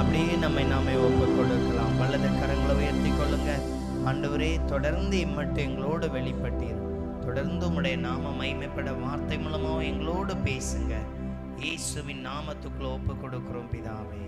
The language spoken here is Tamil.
அப்படியே நம்மை நாமே ஒப்புக் கொள்ளுக்கலாம் வல்லது கரங்களை உயர்த்தி கொள்ளுங்க. ஆண்டவரே தொடர்ந்து இம்மட்டும் எங்களோடு வெளிப்பட்டீர். தொடர்ந்து உம்முடைய நாம மைமைப்பட வார்த்தை மூலமாக எங்களோடு பேசுங்க. இயேசுவின் நாமத்துக்குள்ள ஒப்பு கொடுக்கிறோம் பிதாவே